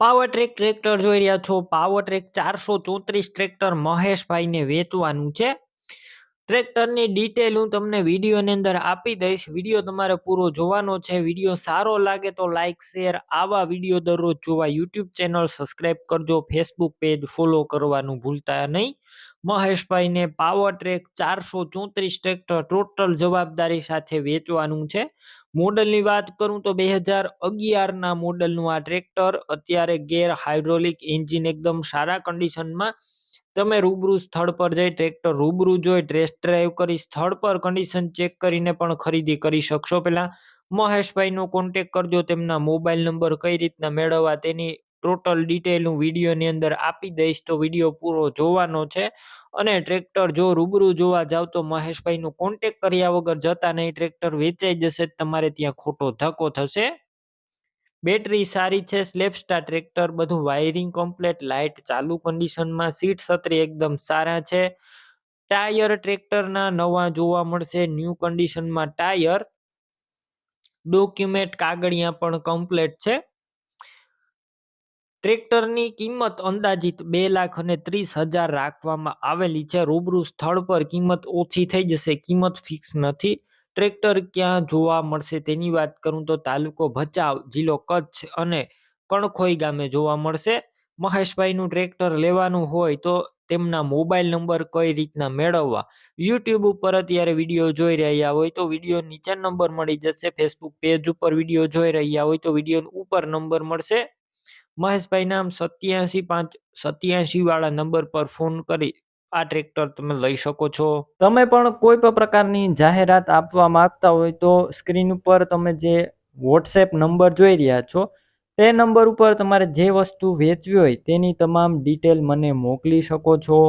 Power track tractor જોઈ રહ્યા છો. પાવર ટ્રેક ચારસો ચોત્રીસ ટ્રેક્ટર મહેશભાઈને વેચવાનું છે. ટ્રેક્ટરની ડિટેલ હું તમને વિડીયોની અંદર આપી દઈશ. વીડિયો તમારે પૂરો જોવાનો છે. વીડિયો સારો લાગે તો લાઇક શેર આવા વીડિયો દરરોજ જોવા યુટ્યુબ ચેનલ સબસ્ક્રાઈબ કરજો. ફેસબુક પેજ ફોલો કરવાનું ભૂલતા નહીં. મહેશભાઈને પાવર ટ્રેક ચારસો ચોત્રીસ ટ્રેક્ટર ટોટલ જવાબદારી સાથે વેચવાનું છે. મોડલની વાત કરું તો બે હજાર અગિયારના મોડલનું આ ટ્રેક્ટર અત્યારે ગેર હાઇડ્રોલિક એન્જિન એકદમ સારા કન્ડિશનમાં તમે રૂબરૂ સ્થળ પર જઈ ટ્રેક્ટર રૂબરૂ જોઈ ટેસ્ટ ડ્રાઈવ કરી સ્થળ પર કન્ડિશન ચેક કરીને પણ ખરીદી કરી શકશો પહેલાં મહેશભાઈનો કોન્ટેક કરજો, તેમના મોબાઈલ નંબર કઈ રીતના મેળવવા તેની ટોટલ ડિટેલ હું વિડીયોની અંદર આપી દઈશ, તો વીડિયો પૂરો જોવાનો છે. અને ટ્રેક્ટર જો રૂબરૂ જોવા જાવ તો મહેશભાઈનો કોન્ટેક કર્યા વગર જતા નહીં ટ્રેક્ટર વેચાઈ જશે, તમારે ત્યાં ખોટો ધક્કો થશે. બેટરી સારી છે સ્લેપસ્ટાર ટ્રેક્ટર, બધું વાયરિંગ કમ્પ્લેટ લાઇટ ચાલુ કન્ડિશનમાં સીટ સત્રી એકદમ સારા છે. ટાયર ટ્રેક્ટરના નવા જોવા મળશે ન્યૂ કન્ડિશનમાં ટાયર ડોક્યુમેન્ટ કાગળિયા પણ કમ્પ્લેટ છે. ટ્રેક્ટરની કિંમત અંદાજિત બે લાખ અને ત્રીસ હજાર રાખવામાં આવેલી છે. રૂબરૂ સ્થળ પર કિંમત ઓછી થઈ જશે, કિંમત ફિક્સ નથી. ટ્રેક્ટર ક્યાં જોવા મળશે તેની વાત કરું તો તાલુકો ભચાઉ, જિલ્લો કચ્છ અને કણખોઈ ગામે જોવા મળશે. મહેશભાઈનું ટ્રેક્ટર લેવાનું હોય તો તેમના મોબાઈલ નંબર કઈ રીતના મેળવવા? યુટ્યુબ ઉપર અત્યારે વીડિયો જોઈ રહ્યા હોય તો વીડિયો નીચે નંબર મળી જશે. ફેસબુક પેજ ઉપર વીડિયો જોઈ રહ્યા હોય તો વીડિયો ઉપર નંબર મળશે. મહેશભાઈ નામ સત્યાસી પાંચ સત્યાસી વાળા નંબર પર ફોન કરી આ ટ્રેક્ટર તમે લઈ શકો છો. તમે પણ કોઈ પણ પ્રકારની જાહેરાત આપવા માંગતા હોય તો સ્ક્રીન ઉપર તમે જે વોટ્સએપ નંબર જોઈ રહ્યા છો, તે નંબર ઉપર તમારે જે વસ્તુ વેચવી હોય તેની તમામ ડિટેલ મને મોકલી શકો છો.